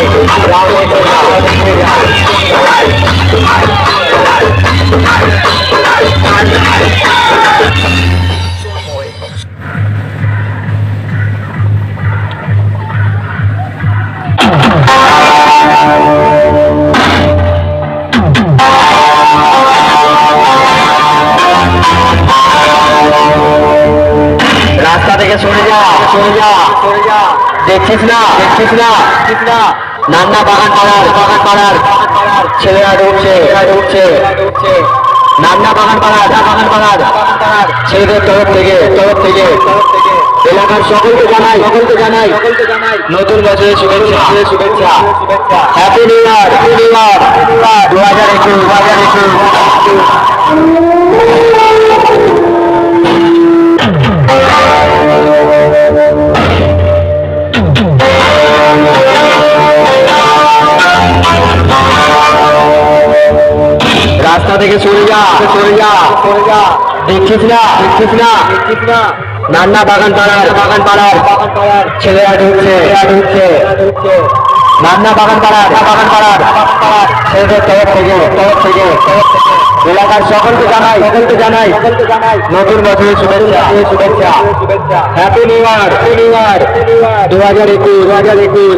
¡Vamos! ¡Vamos! থেকে সরে যা সরে যা সরে যা। দেখছিস না দেখছিস না দেখছিস না। নান্না বাগান পাড়ার বাগান পাড়ার। ছেলেরা ঢুকছে ঢুকছে নান্না বাগান পাড়ার বাগান পাড়ার। ছেলেদের তরফ থেকে তরফ থেকে। এলাকার সকলকে জানাই সকলকে জানাই। নতুন বছরের শুভেচ্ছা। শুভেচ্ছা happy new year happy new year দু হাজার একুশ, দু হাজার একুশ। রাস্তা থেকে সরে যা। সরে যা। সরে যা। দেখছিস না? দেখছিস না? দেখছিস না? নান্না বাগান পাড়ার বাগান পাড়ার বাগান পাড়ার ছেলেরা ঢুকছে ঢুকছে নান্না বাগান পাড়ার বাগান পাড়ার বাগান পাড়ার ছেলেদের তরফ থেকে। তরফ থেকে। এলাকার সকলকে জানাই। সকলকে জানাই। সকলকে জানাই। নতুন বছরের শুভেচ্ছা। শুভেচ্ছা। শুভেচ্ছা। Happy new year happy new year দু হাজার একুশ। দু হাজার একুশ।